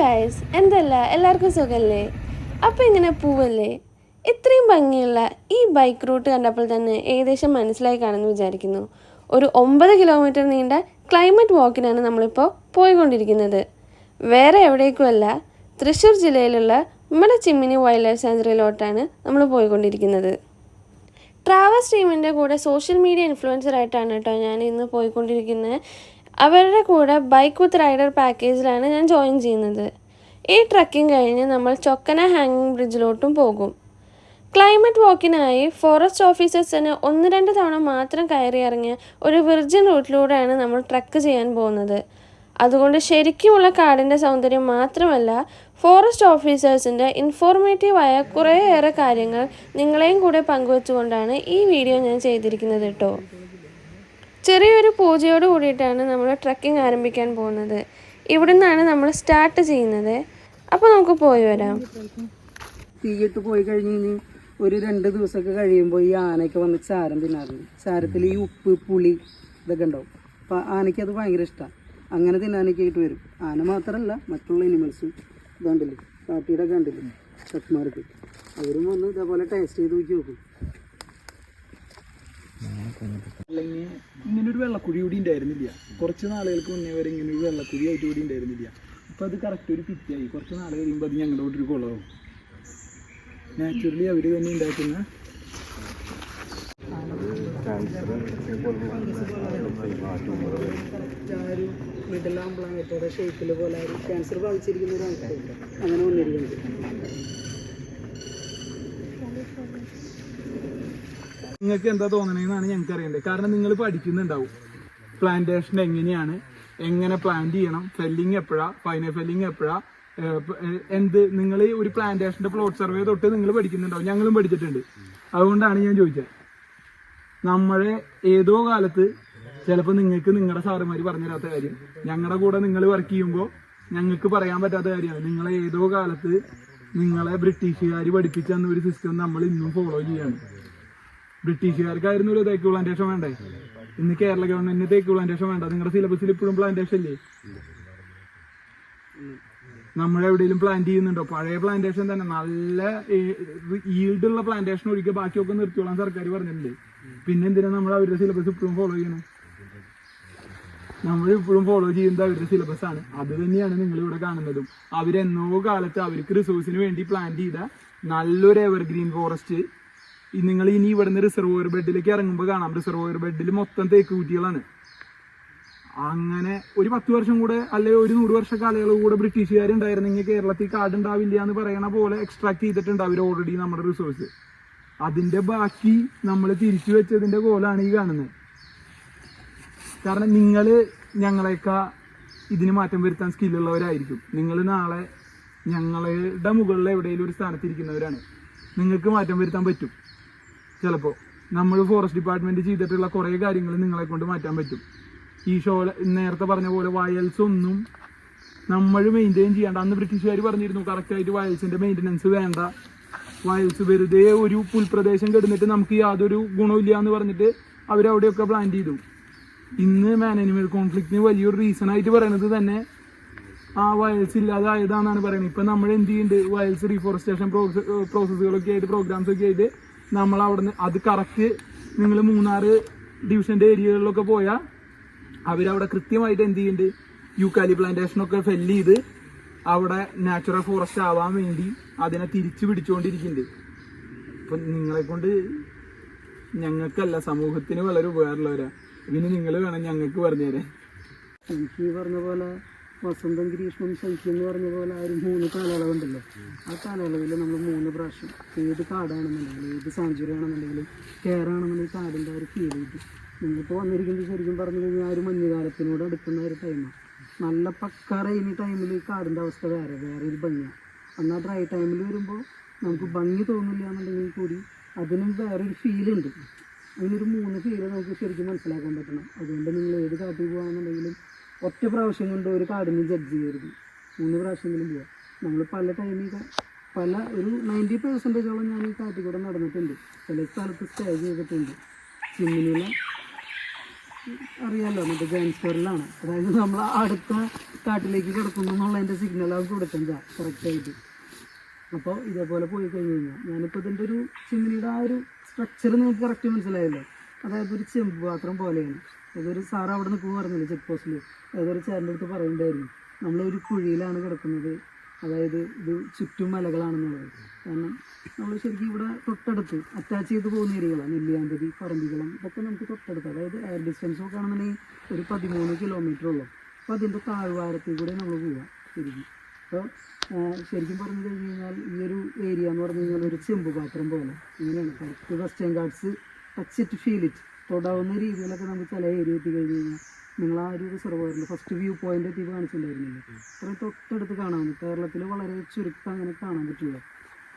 Guys എന്തല്ല എല്ലാവർക്കും സുഖമല്ലേ അപ്പോൾ ഇങ്ങനെ പൂവല്ലേ? ഇത്രയും ഭംഗിയുള്ള ഈ ബൈക്ക് റൂട്ട് കണ്ടപ്പോൾ തന്നെ ഏകദേശം മനസ്സിലായി കാണുമെന്ന് വിചാരിക്കുന്നു. ഒരു ഒമ്പത് കിലോമീറ്റർ നീണ്ട ക്ലൈമറ്റ് വാക്കിനാണ് നമ്മളിപ്പോൾ പോയിക്കൊണ്ടിരിക്കുന്നത്. വേറെ എവിടേക്കുമല്ല തൃശ്ശൂർ ജില്ലയിലുള്ള നമ്മുടെ ചിമ്മിനി വൈൽഡ് ലൈഫ് സാഞ്ചുറിയിലോട്ടാണ് നമ്മൾ പോയിക്കൊണ്ടിരിക്കുന്നത്. ട്രാവൽസ് ടീമിന്റെ കൂടെ സോഷ്യൽ മീഡിയ ഇൻഫ്ലുവൻസർ ആയിട്ടാണ് കേട്ടോ ഞാൻ ഇന്ന് പോയിക്കൊണ്ടിരിക്കുന്നത്. അവരുടെ കൂടെ ബൈക്ക് വിത്ത് റൈഡർ പാക്കേജിലാണ് ഞാൻ ജോയിൻ ചെയ്യുന്നത്. ഈ ട്രക്കിംഗ് കഴിഞ്ഞ് നമ്മൾ ചൊക്കന ഹാങ്ങിങ് ബ്രിഡ്ജിലോട്ടും പോകും. ക്ലൈമറ്റ് വാക്കിനായി ഫോറസ്റ്റ് ഓഫീസേഴ്സിന് ഒന്ന് രണ്ട് തവണ മാത്രം കയറി ഇറങ്ങിയ ഒരു വിർജിൻ റൂട്ടിലൂടെയാണ് നമ്മൾ ട്രക്ക് ചെയ്യാൻ പോകുന്നത്. അതുകൊണ്ട് ശരിക്കുമുള്ള കാടിന്റെ സൗന്ദര്യം മാത്രമല്ല ഫോറസ്റ്റ് ഓഫീസേഴ്സിന്റെ ഇൻഫോർമേറ്റീവായ കുറേയേറെ കാര്യങ്ങൾ നിങ്ങളെയും കൂടെ പങ്കുവെച്ചുകൊണ്ടാണ് ഈ വീഡിയോ ഞാൻ ചെയ്തിരിക്കുന്നത് കേട്ടോ ചെറിയൊരു പൂജയോട് കൂടിയിട്ടാണ് നമ്മൾ ട്രക്കിംഗ് ആരംഭിക്കാൻ പോകുന്നത്. ഇവിടെ നിന്നാണ് നമ്മൾ സ്റ്റാർട്ട് ചെയ്യുന്നത്. അപ്പോൾ നമുക്ക് പോയി വരാം. തീയിട്ട് പോയി കഴിഞ്ഞ് ഒരു രണ്ട് ദിവസമൊക്കെ കഴിയുമ്പോൾ ഈ ആനയ്ക്ക് വന്ന് ചാരം തിന്നാറുണ്ട് ചാരത്തിൽ ഈ ഉപ്പ് പുളി ഇതൊക്കെ ഉണ്ടാവും. അപ്പോൾ ആനയ്ക്ക് അത് ഭയങ്കര ഇഷ്ടമാണ് അങ്ങനെ തിന്നാനൊക്കെ ആയിട്ട് വരും. ആന മാത്രമല്ല മറ്റുള്ള അനിമൽസ് ഇതുണ്ടല്ലേ? കാട്ടിയുടെ കണ്ടില്ലേ ചക്മാർക്ക് അവരും വന്ന് ഇതേപോലെ ടേസ്റ്റ് ചെയ്ത് നോക്കി നോക്കും. അല്ലെങ്കിൽ ഇങ്ങനെ ഒരു വെള്ളക്കുഴി കൂടി ഉണ്ടായിരുന്നില്ല. കുറച്ച് നാളുകൾക്ക് മുന്നേ വരെ ഇങ്ങനെ ഒരു വെള്ളക്കുഴി ആയിട്ട് കൂടി ഉണ്ടായിരുന്നില്ല. ഇപ്പം അത് കറക്റ്റ് ഒരു പിറ്റായി കുറച്ച് നാൾ കഴിയുമ്പോൾ അത് ഞങ്ങളുടെ കൂടെ ഒരു കുളമാവും നാച്ചുറലി അവർ തന്നെ ഉണ്ടാക്കുന്ന മിഡിൽ ആംബ്ലാങ്കറ്റയുടെ ഷേപ്പിൽ പോലെ ക്യാൻസർ ബാധിച്ചിരിക്കുന്ന ഒരു ആൾക്കാരുണ്ട് അങ്ങനെ വന്നിരിക്കുന്നത്. നിങ്ങൾക്ക് എന്താ തോന്നണേന്നാണ് ഞങ്ങൾക്ക് അറിയേണ്ടത്. കാരണം നിങ്ങൾ പഠിക്കുന്നുണ്ടാവും. പ്ലാന്റേഷൻ എങ്ങനെയാണ്? എങ്ങനെ പ്ലാന്റ് ചെയ്യണം? ഫെല്ലിങ് എപ്പോഴാ? ഫൈനൽ ഫെല്ലിങ് എപ്പോഴാ? എന്ത്? നിങ്ങൾ ഒരു പ്ലാന്റേഷന്റെ പ്ലോട്ട് സർവേ തൊട്ട് നിങ്ങൾ പഠിക്കുന്നുണ്ടാവും. ഞങ്ങളും പഠിച്ചിട്ടുണ്ട്. അതുകൊണ്ടാണ് ഞാൻ ചോദിച്ചത്. നമ്മളെ ഏതോ കാലത്ത് ചിലപ്പോൾ നിങ്ങൾക്ക് നിങ്ങളുടെ സാറുമാർ പറഞ്ഞു തരാത്ത കാര്യം. ഞങ്ങളുടെ കൂടെ നിങ്ങൾ വർക്ക് ചെയ്യുമ്പോൾ ഞങ്ങൾക്ക് പറയാൻ പറ്റാത്ത കാര്യമാണ്. നിങ്ങളെ ഏതോ കാലത്ത് നിങ്ങളെ ബ്രിട്ടീഷുകാർ പഠിപ്പിച്ച തന്ന ഒരു സിസ്റ്റം നമ്മൾ ഇന്നും ഫോളോ ചെയ്യാണ്. ബ്രിട്ടീഷുകാർക്കായിരുന്നു ഒരു തേക്ക് പ്ലാന്റേഷൻ വേണ്ടേ? ഇന്ന് കേരള ഗവൺമെന്റിന് തേക്ക് പ്ലാന്റേഷൻ വേണ്ട. നിങ്ങളുടെ സിലബസിൽ ഇപ്പോഴും പ്ലാന്റേഷൻ ഇല്ലേ? നമ്മളെവിടെയും പ്ലാന്റ് ചെയ്യുന്നുണ്ടോ? പഴയ പ്ലാന്റേഷൻ തന്നെ. നല്ല ഈൽഡ് ഉള്ള പ്ലാന്റേഷൻ ഒഴികെ ബാക്കിയൊക്കെ നിർത്തിയോളാൻ സർക്കാർ പറഞ്ഞിട്ടുണ്ട്. പിന്നെ എന്തിനാ നമ്മൾ അവരുടെ സിലബസ് ഇപ്പോഴും ഫോളോ ചെയ്യണം? നമ്മൾ ഇപ്പോഴും ഫോളോ ചെയ്യുന്നത് അവരുടെ സിലബസ് ആണ്. അത് തന്നെയാണ് നിങ്ങൾ ഇവിടെ കാണുന്നതും. അവരെന്നോ കാലത്ത് അവർക്ക് റിസോഴ്സിന് വേണ്ടി പ്ലാൻ ചെയ്ത നല്ലൊരു എവർഗ്രീൻ ഫോറസ്റ്റ് നിങ്ങൾ ഇനി ഇവിടുന്ന് റിസർവോയർ ബെഡിലേക്ക് ഇറങ്ങുമ്പോൾ കാണാം. റിസർവോയർ ബെഡിൽ മൊത്തം തേക്ക് കുറ്റികളാണ്. അങ്ങനെ ഒരു പത്ത് വർഷം കൂടെ അല്ലെങ്കിൽ ഒരു നൂറ് വർഷ കാലയളവ് കൂടെ ബ്രിട്ടീഷുകാരുണ്ടായിരുന്നെങ്കിൽ കേരളത്തിൽ കാടുണ്ടാവില്ല എന്ന് പറയണ പോലെ എക്സ്ട്രാക്ട് ചെയ്തിട്ടുണ്ട് അവർ ഓൾറെഡി നമ്മുടെ റിസോഴ്സ് അതിന്റെ ബാക്കി നമ്മൾ തിരിച്ചു വെച്ചതിന്റെ കോലാണ് ഈ കാണുന്നത്. കാരണം നിങ്ങൾ ഞങ്ങളെയൊക്കെ ഇതിന് മാറ്റം വരുത്താൻ സ്കില്ലുള്ളവരായിരിക്കും നിങ്ങൾ നാളെ ഞങ്ങളുടെ മുകളിൽ എവിടെയെങ്കിലും ഒരു സ്ഥാനത്തിരിക്കുന്നവരാണ് നിങ്ങൾക്ക് മാറ്റം വരുത്താൻ പറ്റും. ചിലപ്പോൾ നമ്മൾ ഫോറസ്റ്റ് ഡിപ്പാർട്ട്മെന്റ് ചെയ്തിട്ടുള്ള കുറേ കാര്യങ്ങൾ നിങ്ങളെ കൊണ്ട് മാറ്റാൻ പറ്റും. ഈ ഷോ നേരത്തെ പറഞ്ഞ പോലെ വയൽസ് ഒന്നും നമ്മൾ മെയിന്റെയിൻ ചെയ്യേണ്ട. അന്ന് ബ്രിട്ടീഷുകാർ പറഞ്ഞിരുന്നു കറക്റ്റായിട്ട് വയൽസിന്റെ മെയിന്റനൻസ് വേണ്ട. വയൽസ് വെറുതെ ഒരു പുൽപ്രദേശം കിടന്നിട്ട് നമുക്ക് യാതൊരു ഗുണമില്ല എന്ന് പറഞ്ഞിട്ട് അവരവിടെയൊക്കെ പ്ലാൻ ചെയ്തു. ഇന്ന് മാൻ അനിമൽ കോൺഫ്ലിക്റ്റിന് വലിയൊരു റീസൺ ആയിട്ട് പറയുന്നത് തന്നെ ആ വയൽസ് ഇല്ലാതായതാണെന്നാണ് പറയുന്നത്. ഇപ്പം നമ്മൾ എന്ത് ചെയ്യുന്നുണ്ട് വയൽസ് റീഫോറസ്റ്റേഷൻ പ്രോസസ്സുകളൊക്കെ ആയിട്ട് പ്രോഗ്രാംസ് ഒക്കെ ആയിട്ട് നമ്മൾ അവിടുന്ന് അത് കറക്റ്റ് നിങ്ങൾ മൂന്നാറ് ഡിവിഷന്റെ ഏരിയകളിലൊക്കെ പോയാൽ അവരവിടെ കൃത്യമായിട്ട് എന്ത് ചെയ്യുന്നുണ്ട് യൂക്കാലി പ്ലാന്റേഷനൊക്കെ ഫെല്ല് ചെയ്ത് അവിടെ നാച്ചുറൽ ഫോറസ്റ്റ് ആവാൻ വേണ്ടി അതിനെ തിരിച്ചു പിടിച്ചുകൊണ്ടിരിക്കുന്നുണ്ട് അപ്പം നിങ്ങളെ കൊണ്ട് ഞങ്ങൾക്കല്ല സമൂഹത്തിന് വളരെ ഉപകാരമുള്ളവരാ. പിന്നെ നിങ്ങൾ വേണം ഞങ്ങൾക്ക് പറഞ്ഞു തരാൻ എനിക്ക് ഈ പറഞ്ഞ പോലെ വസന്തം ഗ്രീഷ്മം ശൈത്യം എന്ന് പറഞ്ഞ പോലെ ആ ഒരു മൂന്ന് കാലയളവുണ്ടല്ലോ. ആ കാലയളവിൽ നമ്മൾ മൂന്ന് പ്രാവശ്യം ഏത് കാടാണെന്നുണ്ടെങ്കിലും ഏത് സാഞ്ചുറി ആണെന്നുണ്ടെങ്കിലും കെയറാണെന്നുണ്ടെങ്കിൽ കാടിന്റെ ആ ഒരു ഫീൽ കിട്ടും. നിങ്ങളിപ്പോൾ വന്നിരിക്കുന്നത് ശരിക്കും പറഞ്ഞു കഴിഞ്ഞാൽ ആ ഒരു മഞ്ഞുകാലത്തിനോട് അടുക്കുന്ന ഒരു ടൈമാണ് നല്ല പക്ക റെയിനി ടൈമിൽ ഈ കാടിന്റെ അവസ്ഥ വേറെ വേറെ ഒരു ഭംഗിയാണ് എന്നാൽ ഡ്രൈ ടൈമിൽ വരുമ്പോൾ നമുക്ക് ഭംഗി തോന്നില്ല എന്നുണ്ടെങ്കിൽ കൂടി അതിനും വേറൊരു ഫീലുണ്ട് അതിനൊരു മൂന്ന് ഫീൽ നമുക്ക് ശരിക്കും മനസ്സിലാക്കാൻ പറ്റണം. അതുകൊണ്ട് നിങ്ങൾ ഏത് കാട്ടിൽ പോകുകയാണെന്നുണ്ടെങ്കിലും ഒറ്റ പ്രാവശ്യം കൊണ്ട് ഒരു കാർഡിന് ജഡ്ജ് ചെയ്യരുത്. മൂന്ന് പ്രാവശ്യമെങ്കിലും പോവാം. നമ്മൾ പല ടൈമിൽ പല ഒരു നയന്റി പെർസെന്റേജോളം ഞാൻ ഈ കാട്ടിൽ കൂടെ നടന്നിട്ടുണ്ട്. ചില സ്ഥലത്ത് സ്റ്റേ ചെയ്തിട്ടുണ്ട്. ചിമ്മിനിയിലെ അറിയാമല്ലോ മറ്റേ ജാൻസ്കറിലാണ് അതായത് നമ്മൾ അടുത്ത കാട്ടിലേക്ക് കിടക്കുന്നു എന്നുള്ളതിന്റെ സിഗ്നൽ അവർക്ക് കൊടുക്കണ്ട കറക്റ്റായിട്ട് അപ്പോൾ ഇതേപോലെ പോയി കഴിഞ്ഞ് കഴിഞ്ഞാൽ ഞാനിപ്പോൾ ഇതിന്റെ ഒരു ചിമ്മിനിയുടെ ആ ഒരു സ്ട്രക്ചർ നിങ്ങൾക്ക് കറക്റ്റ് മനസ്സിലായല്ലോ. അതായത് ഒരു ചെമ്പ് പാത്രം പോലെയാണ്. അതൊരു സാർ അവിടെ നിൽക്കുമ്പോൾ പറഞ്ഞില്ലേ ചെക്ക് പോസ്റ്റിൽ ഏതൊരു ചേട്ടന്റെ അടുത്ത് പറയുന്നുണ്ടായിരുന്നു നമ്മളൊരു കുഴിയിലാണ് കിടക്കുന്നത്. അതായത് ഇത് ചുറ്റും മലകളാണെന്നുള്ളത്. കാരണം നമ്മൾ ശരിക്കും ഇവിടെ തൊട്ടടുത്ത് അറ്റാച്ച് ചെയ്ത് പോകുന്ന ഏരിയകളാണ് നെല്ലിയാമ്പതി പറമ്പിക്കുളം ഇതൊക്കെ നമുക്ക് തൊട്ടടുത്ത്. അതായത് എയർ ഡിസ്റ്റൻസ് ഒക്കെ ഒരു പതിമൂന്ന് കിലോമീറ്റർ ഉള്ളൂ. അപ്പോൾ അതിന്റെ താഴ്വാരത്തിൽ കൂടെ നമ്മൾ പോവുക ശരിക്കും. അപ്പോൾ ശരിക്കും പറഞ്ഞു കഴിഞ്ഞ് കഴിഞ്ഞാൽ ഈ ഒരു ഏരിയ എന്ന് പറഞ്ഞു കഴിഞ്ഞാൽ ഒരു ചെമ്പ് പാത്രം പോലെ. ഇങ്ങനെയാണ് correct western guards touch it feel it തൊടാവുന്ന രീതിയിലൊക്കെ നമുക്ക് ചില ഏരിയ എത്തി കഴിഞ്ഞ് കഴിഞ്ഞാൽ നിങ്ങൾ ആ ഒരു റിസർവറിന്റെ ഫസ്റ്റ് വ്യൂ പോയിന്റ് എത്തി കാണിച്ചിട്ടുണ്ടായിരുന്നില്ല? അത്രയും തൊട്ടടുത്ത് കാണാൻ കേരളത്തിൽ വളരെ ചുരുക്കം അങ്ങനെ കാണാൻ പറ്റില്ല.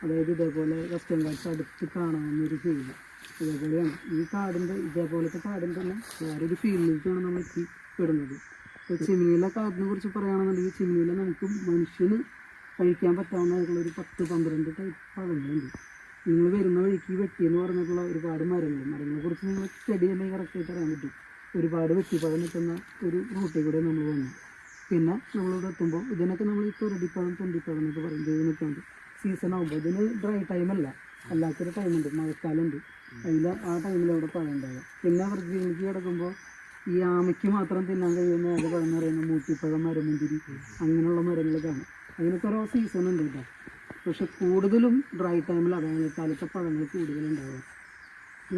അതായത് ഇതേപോലെ വെസ്റ്റേൺ ഗാർഡ്സ് അടുത്ത് കാണാവുന്ന ഒരു ഫീൽഡ് ഇതേപോലെയാണ്. ഈ കാടിന്റെ ഇതേപോലത്തെ കാടിന്റെ തന്നെ വേറൊരു ഫീൽഡിലേക്കാണ് നമ്മൾ എത്തി പെടുന്നത്. ഇപ്പോൾ ചിമ്മിയിലെ കാടിനെ കുറിച്ച് പറയുകയാണെന്നുണ്ടെങ്കിൽ ചിമ്മിയിലെ നമുക്ക് മനുഷ്യന് കഴിക്കാൻ പറ്റാവുന്നതായിട്ടുള്ള ഒരു പത്ത് പന്ത്രണ്ട് ടൈപ്പ് പഴങ്ങളുണ്ട്. നിങ്ങൾ വരുന്ന വഴിക്ക് വെട്ടി എന്ന് പറഞ്ഞിട്ടുള്ള ഒരുപാട് മരങ്ങൾ മരങ്ങളെ കുറിച്ച് നിങ്ങൾ സ്റ്റഡി ചെയ്യുമ്പോൾ കറക്റ്റായിട്ട് അറിയാൻ പറ്റും. ഒരുപാട് വെട്ടിപ്പഴം നിൽക്കുന്ന ഒരു റൂട്ടിൽ കൂടെ നമ്മൾ വന്നു. പിന്നെ നമ്മളിവിടെ എത്തുമ്പോൾ ഇതിനൊക്കെ നമ്മൾ ഈ തൊരടിപ്പഴം തൊണ്ടിപ്പഴം എന്നൊക്കെ പറയും. ഇത് നിൽക്കുന്നുണ്ട് സീസൺ ആകുമ്പോൾ ഇതിന് ഡ്രൈ ടൈമല്ല അല്ലാത്തൊരു ടൈമുണ്ട് മഴക്കാലമുണ്ട്. അതിൽ ആ ടൈമിൽ അവിടെ പഴം ഉണ്ടാകുക പിന്നെ വൃത്തിയിലേക്ക് കിടക്കുമ്പോൾ ഈ ആമയ്ക്ക് മാത്രം തിന്നാൻ കഴിയുന്ന ഏത് പഴം എന്ന് പറയുന്നത്? മൂട്ടിപ്പഴം മരമുന്തിരി അങ്ങനെയുള്ള മരങ്ങൾ കാണും അതിനൊക്കെ ഓരോ സീസൺ ഉണ്ട് കേട്ടോ. പക്ഷെ കൂടുതലും ഡ്രൈ ടൈമിൽ വേനൽക്കാലത്തെ പഴങ്ങൾ കൂടുതലുണ്ടാവുക.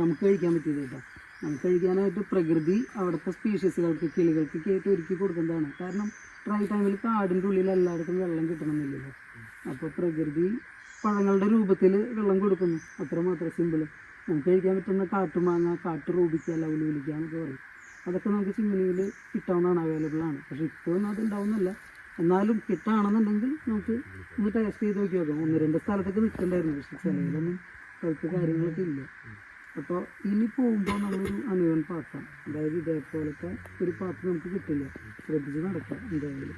നമുക്ക് കഴിക്കാൻ പറ്റിയത് കേട്ടോ. നമുക്ക് കഴിക്കാനായിട്ട് പ്രകൃതി അവിടുത്തെ സ്പീഷീസുകൾക്ക് കിളികൾക്ക് കേട്ട് ഒരുക്കി കൊടുക്കുന്നതാണ്. കാരണം ഡ്രൈ ടൈമിൽ കാടിന്റെ ഉള്ളിൽ എല്ലായിടത്തും വെള്ളം കിട്ടണമെന്നില്ലല്ലോ. അപ്പോൾ പ്രകൃതി പഴങ്ങളുടെ രൂപത്തിൽ വെള്ളം കൊടുക്കുന്നു. അത്രമാത്രം സിമ്പിൾ നമുക്ക് കഴിക്കാൻ പറ്റുന്ന കാട്ടുമാങ്ങ കാട്ടു റൂപിക്ക ലവലൂലിക്ക എന്നൊക്കെ പറയും. അതൊക്കെ നമുക്ക് ചിമ്മിനിയിൽ കിട്ടാവുന്നതാണ് അവൈലബിൾ ആണ്. പക്ഷേ ഇപ്പോൾ ഒന്നും അത് ഉണ്ടാവുന്നില്ല എന്നാലും കിട്ടുകയാണെന്നുണ്ടെങ്കിൽ നമുക്ക് ഒന്ന് ടേസ്റ്റ് ചെയ്ത് നോക്കി നോക്കാം. ഒന്ന് രണ്ട് സ്ഥലത്തൊക്കെ നിൽക്കണ്ടായിരുന്നു. പക്ഷെ ചിലയിലൊന്നും കുഴപ്പ കാര്യങ്ങളൊക്കെ ഇല്ല. അപ്പോൾ ഇനി പോകുമ്പോൾ നമ്മളൊരു അനുവൻ പാത്രം അതായത് ഇതേപോലത്തെ ഒരു പാത്രം നമുക്ക് കിട്ടില്ല. ശ്രദ്ധിച്ച് നടക്കാം എന്തായാലും.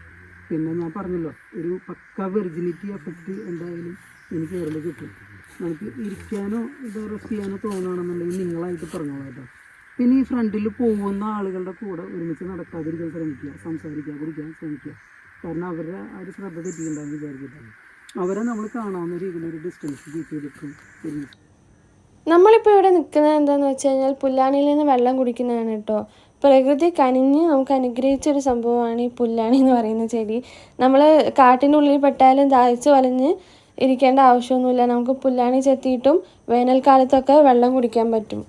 പിന്നെ ഞാൻ പറഞ്ഞല്ലോ ഒരു പക്ക വെർജിനിറ്റി എഫക്റ്റ് എന്തായാലും എനിക്ക് കയറിൽ കിട്ടും. നമുക്ക് ഇരിക്കാനോ ഇത് റെസ്റ്റ് ചെയ്യാനോ തോന്നുകയാണെന്നുണ്ടെങ്കിൽ നിങ്ങളായിട്ട് പറഞ്ഞോളാം കേട്ടോ. പിന്നെ ഈ ഫ്രണ്ടിൽ പോകുന്ന ആളുകളുടെ കൂടെ ഒരുമിച്ച് നടക്കാതിരിക്കാൻ ശ്രമിക്കുക സംസാരിക്കാതിരിക്കാൻ ശ്രമിക്കുക. കാരണം അവരുടെ ആ ഒരു ശ്രദ്ധ തെറ്റിയിട്ടുണ്ടാകും വിചാരിക്കട്ടെ അവരെ നമ്മൾ കാണാവുന്ന രീതിയിൽ ഒരു ഡിസ്റ്റൻസ് കീപ്പ് ചെയ്തിട്ടും നമ്മളിപ്പോൾ ഇവിടെ നിൽക്കുന്നത് എന്താണെന്ന് വെച്ച് കഴിഞ്ഞാൽ പുല്ലാണിയിൽ നിന്ന് വെള്ളം കുടിക്കുന്നതാണ് കേട്ടോ. പ്രകൃതി കനിഞ്ഞ് നമുക്ക് അനുഗ്രഹിച്ച ഒരു സംഭവമാണ് ഈ പുല്ലാണി എന്ന് പറയുന്ന ചെടി. നമ്മൾ കാട്ടിനുള്ളിൽ പെട്ടാലും ദാഹിച്ച് വലഞ്ഞ് ഇരിക്കേണ്ട ആവശ്യമൊന്നുമില്ല. നമുക്ക് പുല്ലാണി ചെത്തിയിട്ടും വേനൽക്കാലത്തൊക്കെ വെള്ളം കുടിക്കാൻ പറ്റും.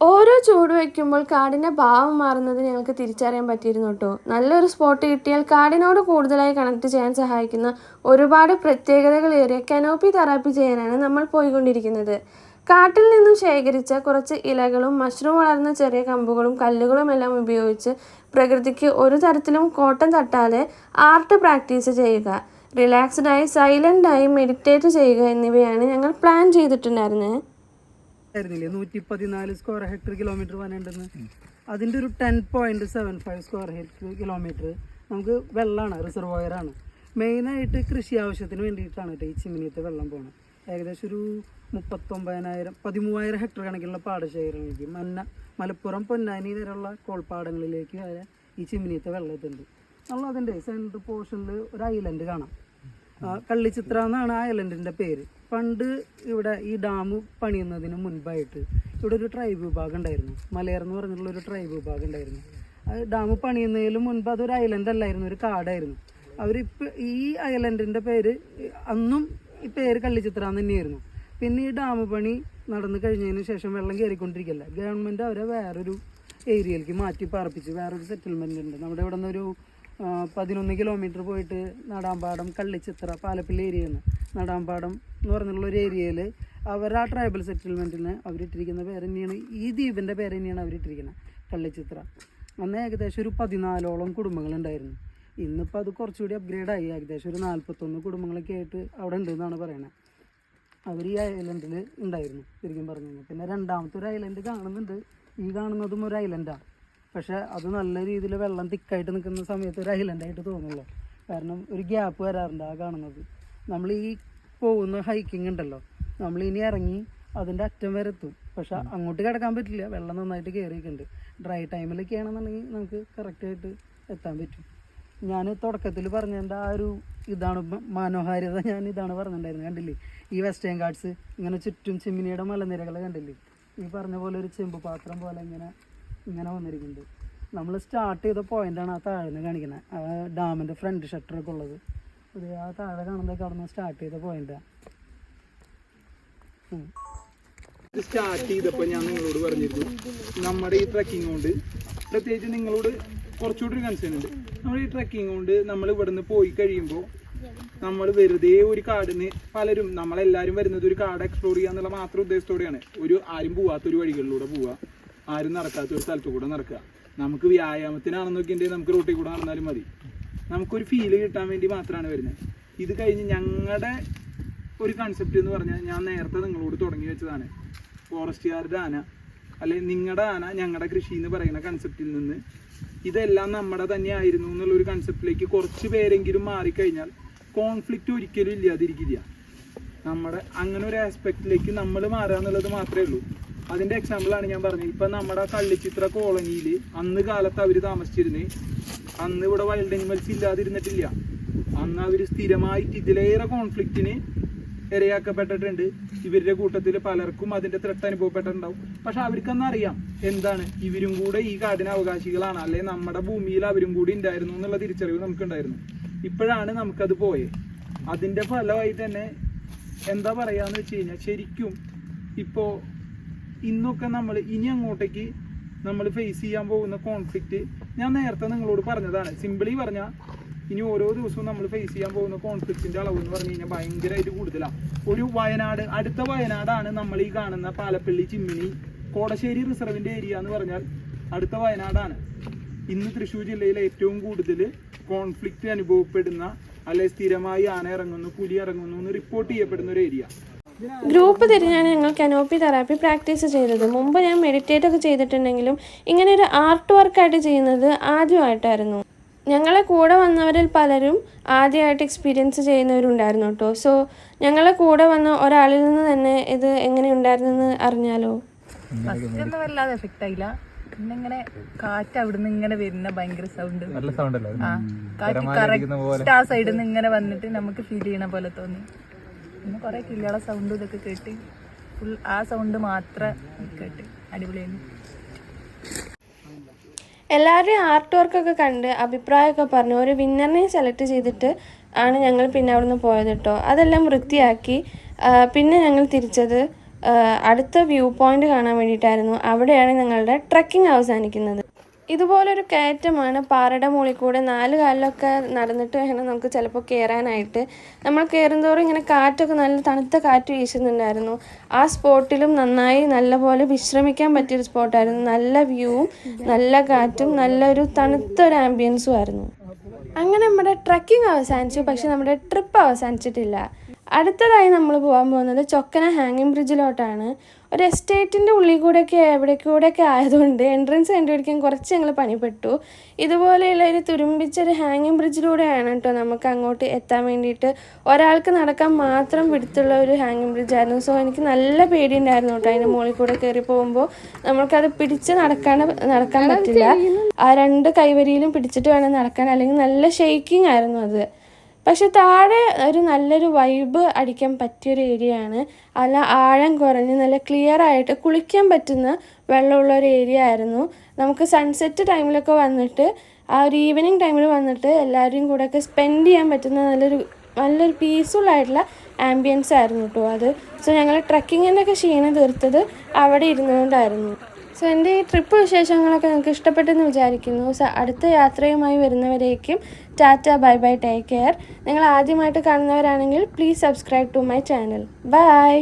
ഓരോ ചൂട് വയ്ക്കുമ്പോൾ കാടിന്റെ ഭാവം മാറുന്നത് ഞങ്ങൾക്ക് തിരിച്ചറിയാൻ പറ്റിയിരുന്നു കേട്ടോ. നല്ലൊരു സ്പോട്ട് കിട്ടിയാൽ കാടിനോട് കൂടുതലായി കണക്ട് ചെയ്യാൻ സഹായിക്കുന്ന ഒരുപാട് പ്രത്യേകതകളേറിയ കനോപ്പി തെറാപ്പി ചെയ്യാനാണ് നമ്മൾ പോയിക്കൊണ്ടിരിക്കുന്നത്. കാട്ടിൽ നിന്നും ശേഖരിച്ച കുറച്ച് ഇലകളും മഷ്റൂം വളർന്ന ചെറിയ കമ്പുകളും കല്ലുകളും എല്ലാം ഉപയോഗിച്ച് പ്രകൃതിക്ക് ഒരു തരത്തിലും കോട്ടം തട്ടാതെ ആർട്ട് പ്രാക്ടീസ് ചെയ്യുക റിലാക്സ്ഡായി സൈലന്റായി മെഡിറ്റേറ്റ് ചെയ്യുക എന്നിവയാണ് ഞങ്ങൾ പ്ലാൻ ചെയ്തിട്ടുണ്ടായിരുന്നത്. ആയിരുന്നില്ലേ? നൂറ്റി പതിനാല് സ്ക്വയർ ഹെക്ടർ കിലോമീറ്റർ വനയുണ്ടെന്ന് അതിന്റെ ഒരു ten point seven five square hectare kilometre നമുക്ക് വെള്ളമാണ് റിസർവോയറാണ് മെയിനായിട്ട് കൃഷി ആവശ്യത്തിന് വേണ്ടിയിട്ടാണ് കേട്ടോ ഈ ചിമ്മിനിയത്തെ വെള്ളം പോകുന്നത് ഏകദേശം ഒരു മുപ്പത്തൊമ്പതിനായിരം പതിമൂവായിരം ഹെക്ടർ കണക്കിലുള്ള പാടശേഖരങ്ങളിലേക്ക് മന്ന മലപ്പുറം പൊന്നാനി വരെയുള്ള കോൾപ്പാടങ്ങളിലേക്ക് വരെ ഈ ചിമ്മിനിയത്തെ വെള്ളം എത്തുന്നുണ്ട്. നമ്മൾ അതിന്റെ സെൻട്രൽ പോർഷനിൽ ഒരു ഐലൻഡ് കാണാം. കള്ളിച്ചിത്ര എന്നാണ് ആ ഐലൻഡിന്റെ പേര്. പണ്ട് ഇവിടെ ഈ ഡാം പണിയുന്നതിന് മുൻപായിട്ട് ഇവിടെ ഒരു ട്രൈബ് വിഭാഗം ഉണ്ടായിരുന്നു. മലയർ എന്ന് പറഞ്ഞിട്ടുള്ള ഒരു ട്രൈബ് വിഭാഗം ഉണ്ടായിരുന്നു. ഡാം പണിയുന്നതിന് മുൻപ് അതൊരു ഐലൻഡ് അല്ലായിരുന്നു ഒരു കാടായിരുന്നു. അവരിപ്പോൾ ഈ ഐലൻഡിന്റെ പേര് അന്നും ഈ പേര് കള്ളിച്ചിത്ര തന്നെയായിരുന്നു. പിന്നെ ഈ ഡാം പണി നടന്നു കഴിഞ്ഞതിന് ശേഷം വെള്ളം കയറിക്കൊണ്ടിരിക്കല്ല ഗവൺമെന്റ് അവരെ വേറൊരു ഏരിയയിലേക്ക് മാറ്റി പാർപ്പിച്ചു. വേറൊരു സെറ്റിൽമെന്റ് ഉണ്ട്. നമ്മുടെ ഇവിടെ നിന്നൊരു പതിനൊന്ന് കിലോമീറ്റർ പോയിട്ട് നടാമ്പാടം കള്ളിച്ചിത്ര പാലപ്പിള്ളി ഏരിയ നടാമ്പാടം എന്ന് പറഞ്ഞുള്ള ഒരു ഏരിയയിൽ അവർ ആ ട്രൈബൽ സെറ്റിൽമെന്റിന് അവരിട്ടിരിക്കുന്ന പേര് തന്നെയാണ്. ഈ ദ്വീപിന്റെ പേര് തന്നെയാണ് അവരിട്ടിരിക്കുന്നത് കള്ളിച്ചിത്ര. അന്ന് ഏകദേശം ഒരു പതിനാലോളം കുടുംബങ്ങളുണ്ടായിരുന്നു ഇന്നിപ്പോൾ അത് കുറച്ചുകൂടി അപ്ഗ്രേഡായി ഏകദേശം ഒരു നാൽപ്പത്തൊന്ന് കുടുംബങ്ങളൊക്കെ ആയിട്ട് അവിടെ ഉണ്ടെന്നാണ് പറയുന്നത് അവർ ഈ ഐലൻഡിൽ ഉണ്ടായിരുന്നു ശരിക്കും പറഞ്ഞു കഴിഞ്ഞാൽ. പിന്നെ രണ്ടാമത്തെ ഒരു ഐലൻഡ് കാണുന്നുണ്ട്. ഈ കാണുന്നതും ഒരു ഐലൻഡാണ് പക്ഷേ അത് നല്ല രീതിയിൽ വെള്ളം തിക്കായിട്ട് നിൽക്കുന്ന സമയത്ത് ഒരു ഐലൻഡായിട്ട് തോന്നുള്ളൂ. കാരണം ഒരു ഗ്യാപ്പ് വരാറുണ്ട് ആ കാണുന്നത്. നമ്മൾ ഈ പോകുന്ന ഹൈക്കിംഗ് ഉണ്ടല്ലോ. നമ്മൾ ഇനി ഇറങ്ങി അതിന്റെ അറ്റം വരെ എത്തും. പക്ഷെ അങ്ങോട്ട് കിടക്കാൻ പറ്റില്ല. വെള്ളം നന്നായിട്ട് കയറിയിട്ടുണ്ട് ഡ്രൈ ടൈമിലൊക്കെ ആണെന്നുണ്ടെങ്കിൽ നമുക്ക് കറക്റ്റ് ആയിട്ട് എത്താൻ പറ്റും. ഞാൻ തുടക്കത്തിൽ പറഞ്ഞതിന്റെ ആ ഒരു ഇതാണ് മനോഹാരിത ഞാൻ ഇതാണ് പറഞ്ഞിട്ടുണ്ടായിരുന്നത്. കണ്ടില്ലേ? ഈ വെസ്റ്റേൺ ഗാർഡ്സ് ഇങ്ങനെ ചുറ്റും ചിമ്മിനിയുടെ മലനിരകൾ കണ്ടില്ലേ? ഈ പറഞ്ഞ പോലെ ഒരു ചെമ്പ് പാത്രം പോലെ ഇങ്ങനെ ഇങ്ങനെ വന്നിരിക്കുന്നുണ്ട്. നമ്മൾ സ്റ്റാർട്ട് ചെയ്ത പോയിന്റാണ് ആ താഴ്ന്ന് കാണിക്കുന്നത്. ആ ഡാമിന്റെ ഫ്രണ്ട് ഷട്ടറൊക്കെ ഉള്ളത്. ആ താഴെ കാണുന്നതൊക്കെ അവിടെ സ്റ്റാർട്ട് ചെയ്ത പോയിന്റാണ് സ്റ്റാർട്ട് ചെയ്തപ്പോൾ ഞാൻ നിങ്ങളോട് പറഞ്ഞിരുന്നു നമ്മുടെ ഈ ട്രക്കിംഗ് കൊണ്ട് പ്രത്യേകിച്ച് നിങ്ങളോട് കുറച്ചുകൂടി ഒരു കൺസേൺ ഉണ്ട്. നമ്മൾ ഈ ട്രക്കിംഗ് കൊണ്ട് നമ്മൾ ഇവിടുന്ന് പോയി കഴിയുമ്പോൾ നമ്മൾ വെറുതെ ഒരു കാടിന് പലരും നമ്മളെല്ലാരും വരുന്നത് ഒരു കാട് എക്സ്പ്ലോർ ചെയ്യുക എന്നുള്ള മാത്രം ഉദ്ദേശത്തോടെയാണ്. ഒരു ആരും പോവാത്ത ഒരു വഴികളിലൂടെ പോവുക. ആരും നടക്കാത്ത ഒരു സ്ഥലത്തു കൂടെ നടക്കുക. നമുക്ക് വ്യായാമത്തിനാണെന്നൊക്കെ ഉണ്ടെങ്കിൽ നമുക്ക് റോട്ടിൽ കൂടെ നടന്നാലും മതി. നമുക്കൊരു ഫീൽ കിട്ടാൻ വേണ്ടി മാത്രമാണ് വരുന്നത് ഇത് കഴിഞ്ഞ് ഞങ്ങളുടെ ഒരു കൺസെപ്റ്റ് എന്ന് പറഞ്ഞാൽ ഞാൻ നേരത്തെ നിങ്ങളോട് തുടങ്ങി വെച്ചതാണ്. ഫോറസ്റ്റുകാരുടെ ആന അല്ലെങ്കിൽ നിങ്ങളുടെ ആന ഞങ്ങളുടെ കൃഷി എന്ന് പറയുന്ന കൺസെപ്റ്റിൽ നിന്ന്. ഇതെല്ലാം നമ്മുടെ തന്നെ ആയിരുന്നു എന്നുള്ളൊരു കൺസെപ്റ്റിലേക്ക് കുറച്ച് പേരെങ്കിലും മാറിക്കഴിഞ്ഞാൽ കോൺഫ്ലിക്റ്റ് ഒരിക്കലും ഇല്ലാതിരിക്കില്ല. നമ്മുടെ അങ്ങനെ ഒരു ആസ്പെക്റ്റിലേക്ക് നമ്മൾ മാറുക എന്നുള്ളത് മാത്രമേ ഉള്ളൂ. അതിന്റെ എക്സാമ്പിളാണ് ഞാൻ പറഞ്ഞത്. ഇപ്പം നമ്മുടെ കള്ളിച്ചിത്ര കോളനിയിൽ അന്ന് കാലത്ത് അവർ താമസിച്ചിരുന്നേ അന്ന് ഇവിടെ വൈൽഡ് അനിമൽസ് ഇല്ലാതിരുന്നിട്ടില്ല. അന്ന് അവർ സ്ഥിരമായിട്ട് ഇതിലേറെ കോൺഫ്ലിക്റ്റിന് ഇരയാക്കപ്പെട്ടിട്ടുണ്ട്. ഇവരുടെ കൂട്ടത്തിൽ പലർക്കും അതിന്റെ ത്രെട്ട് അനുഭവപ്പെട്ടിട്ടുണ്ടാവും. പക്ഷെ അവർക്കൊന്നും അറിയാം എന്താണ്? ഇവരും കൂടെ ഈ കാടിന് അവകാശികളാണ്. അല്ലെ നമ്മുടെ ഭൂമിയിൽ അവരും കൂടി ഉണ്ടായിരുന്നു എന്നുള്ള തിരിച്ചറിവ് നമുക്കുണ്ടായിരുന്നു. ഇപ്പോഴാണ് നമുക്കത് പോയത് അതിന്റെ ഫലമായി തന്നെ എന്താ പറയാന്ന് വെച്ച് കഴിഞ്ഞാൽ ശരിക്കും ഇപ്പോ ഇന്നൊക്കെ നമ്മൾ ഇനി അങ്ങോട്ടേക്ക് നമ്മൾ ഫേസ് ചെയ്യാൻ പോകുന്ന കോൺഫ്ലിക്റ്റ് ഞാൻ നേരത്തെ നിങ്ങളോട് പറഞ്ഞതാണ്. സിമ്പിളി പറഞ്ഞാൽ ഇനി ഓരോ ദിവസവും നമ്മൾ ഫേസ് ചെയ്യാൻ പോകുന്ന കോൺഫ്ലിക്റ്റിന്റെ അളവ് എന്ന് പറഞ്ഞു കഴിഞ്ഞാൽ ഭയങ്കരമായിട്ട് കൂടുതലാണ് ഒരു വയനാട് അടുത്ത വയനാടാണ് നമ്മൾ ഈ കാണുന്ന പാലപ്പള്ളി ചിമ്മിണി കോടശ്ശേരി റിസർവിന്റെ ഏരിയ എന്ന് പറഞ്ഞാൽ അടുത്ത വയനാടാണ്. ഇന്ന് തൃശ്ശൂർ ജില്ലയിൽ ഏറ്റവും കൂടുതൽ കോൺഫ്ലിക്റ്റ് അനുഭവപ്പെടുന്ന അല്ലെ സ്ഥിരമായി ആന ഇറങ്ങുന്നു പുലി ഇറങ്ങുന്നു എന്ന് റിപ്പോർട്ട് ചെയ്യപ്പെടുന്ന ഒരു ഏരിയ ഗ്രൂപ്പ് തിരിഞ്ഞാണ് ഞങ്ങൾ കനോപ്പി തെറാപ്പി പ്രാക്ടീസ് ചെയ്തത്. മുമ്പ് ഞാൻ മെഡിറ്റേറ്റ് ഒക്കെ ചെയ്തിട്ടുണ്ടെങ്കിലും ഇങ്ങനെ ഒരു ആർട്ട് വർക്കായിട്ട് ചെയ്യുന്നത് ആദ്യമായിട്ടായിരുന്നു. ഞങ്ങളെ കൂടെ വന്നവരിൽ പലരും ആദ്യമായിട്ട് എക്സ്പീരിയൻസ് ചെയ്യുന്നവരുണ്ടായിരുന്നു കേട്ടോ. സോ ഞങ്ങളെ കൂടെ വന്ന ഒരാളിൽ നിന്ന് തന്നെ ഇത് എങ്ങനെ ഉണ്ടായിരുന്നെന്ന് അറിഞ്ഞാലോ? ഫസ്റ്റ് ഒന്നും വല്ലാതെ എഫക്റ്റ് ആയില്ല. പിന്നെ ഇങ്ങനെ കാറ്റ് അവിടുന്ന് ഇങ്ങനെ വരുന്ന ഭയങ്കര സൗണ്ട് നല്ല സൗണ്ട് ആ കാറ്റ് കറക്റ്റ് ആ സൈഡിൽ നിന്ന് ഇങ്ങനെ വന്നിട്ട് നമുക്ക് ഫീൽ ചെയ്യണ പോലെ തോന്നി. പിന്നെ കുറെ കിളികളെ സൗണ്ട് ഇതൊക്കെ കേട്ട് ഫുൾ ആ സൗണ്ട് മാത്രം കേട്ട് അടിപൊളിയായിരുന്നു. എല്ലാവരുടെയും ആർട്ട് വർക്കൊക്കെ കണ്ട് അഭിപ്രായമൊക്കെ പറഞ്ഞു. ഒരു വിന്നറിനെ സെലക്ട് ചെയ്തിട്ട് ആണ് ഞങ്ങൾ പിന്നെ അവിടുന്ന് പോയത് കേട്ടോ അതെല്ലാം വൃത്തിയാക്കി. പിന്നെ ഞങ്ങൾ തിരിച്ചത് അടുത്ത വ്യൂ പോയിന്റ് കാണാൻ വേണ്ടിയിട്ടായിരുന്നു. അവിടെയാണ് ഞങ്ങളുടെ ട്രക്കിംഗ് അവസാനിക്കുന്നത്. ഇതുപോലൊരു കയറ്റമാണ് പാറയുടെ മുകളിൽ കൂടെ നാല് കാലിലൊക്കെ നടന്നിട്ട് വേണം നമുക്ക് ചിലപ്പോൾ കയറാനായിട്ട്. നമ്മൾ കയറുന്തോറും ഇങ്ങനെ കാറ്റൊക്കെ നല്ല തണുത്ത കാറ്റ് വീശുന്നുണ്ടായിരുന്നു. ആ സ്പോട്ടിലും നന്നായി നല്ലപോലെ വിശ്രമിക്കാൻ പറ്റിയൊരു സ്പോട്ടായിരുന്നു. നല്ല വ്യൂവും നല്ല കാറ്റും നല്ലൊരു തണുത്തൊരു ആംബിയൻസും ആയിരുന്നു. അങ്ങനെ നമ്മുടെ ട്രക്കിംഗ് അവസാനിച്ചു. പക്ഷെ നമ്മുടെ ട്രിപ്പ് അവസാനിച്ചിട്ടില്ല. അടുത്തതായി നമ്മൾ പോകാൻ പോകുന്നത് ചൊക്കന ഹാങ്ങിങ് ബ്രിഡ്ജിലോട്ടാണ് ഒരു എസ്റ്റേറ്റിന്റെ ഉള്ളിൽ കൂടെയൊക്കെ എവിടെ കൂടെയൊക്കെ ആയതുകൊണ്ട് എൻട്രൻസ് കണ്ടുപിടിക്കാൻ കുറച്ച് ഞങ്ങൾ പണിപ്പെട്ടു. ഇതുപോലെയുള്ള ഒരു തുരുമ്പിച്ചൊരു ഹാങ്ങിങ് ബ്രിഡ്ജിലൂടെയാണ് കേട്ടോ നമുക്ക് അങ്ങോട്ട് എത്താൻ വേണ്ടിയിട്ട് ഒരാൾക്ക് നടക്കാൻ മാത്രം വിടുത്തുള്ള ഒരു ഹാങ്ങിങ് ബ്രിഡ്ജായിരുന്നു സോ എനിക്ക് നല്ല പേടിയുണ്ടായിരുന്നു കേട്ടോ അതിന്റെ മുകളിൽ കൂടെ കയറി പോകുമ്പോൾ. നമ്മൾക്കത് പിടിച്ച് നടക്കാൻ നടക്കാൻ പറ്റില്ല. ആ രണ്ട് കൈവരിയിലും പിടിച്ചിട്ട് വേണം നടക്കാൻ. അല്ലെങ്കിൽ നല്ല ഷെയ്ക്കിംഗ് ആയിരുന്നു അത്. പക്ഷെ താഴെ ഒരു നല്ലൊരു വൈബ് അടിക്കാൻ പറ്റിയൊരു ഏരിയ ആണ്. അല്ല ആഴം കുറഞ്ഞ് നല്ല ക്ലിയർ ആയിട്ട് കുളിക്കാൻ പറ്റുന്ന വെള്ളമുള്ള ഒരു ഏരിയ ആയിരുന്നു. നമുക്ക് സൺസെറ്റ് ടൈമിലൊക്കെ വന്നിട്ട് ആ ഒരു ഈവനിങ് ടൈമിൽ വന്നിട്ട് എല്ലാവരും കൂടെ ഒക്കെ സ്പെൻഡ് ചെയ്യാൻ പറ്റുന്ന നല്ലൊരു നല്ലൊരു പീസ്ഫുൾ ആയിട്ടുള്ള ആംബിയൻസ് ആയിരുന്നു കേട്ടോ അത്. സോ ഞങ്ങൾ ട്രക്കിങ്ങിന്റെ ഒക്കെ ക്ഷീണം തീർത്തത് അവിടെ ഇരുന്നുകൊണ്ടായിരുന്നു. സോ എന്റെ ഈ ട്രിപ്പ് വിശേഷങ്ങളൊക്കെ നിങ്ങൾക്ക് ഇഷ്ടപ്പെട്ടെന്ന് വിചാരിക്കുന്നു. സോ അടുത്ത യാത്രയുമായി വരുന്നവരേക്കും tata bye bye take care. നിങ്ങൾ ആദ്യമായിട്ട് കാണുന്നവരാണെങ്കിൽ please subscribe to my channel bye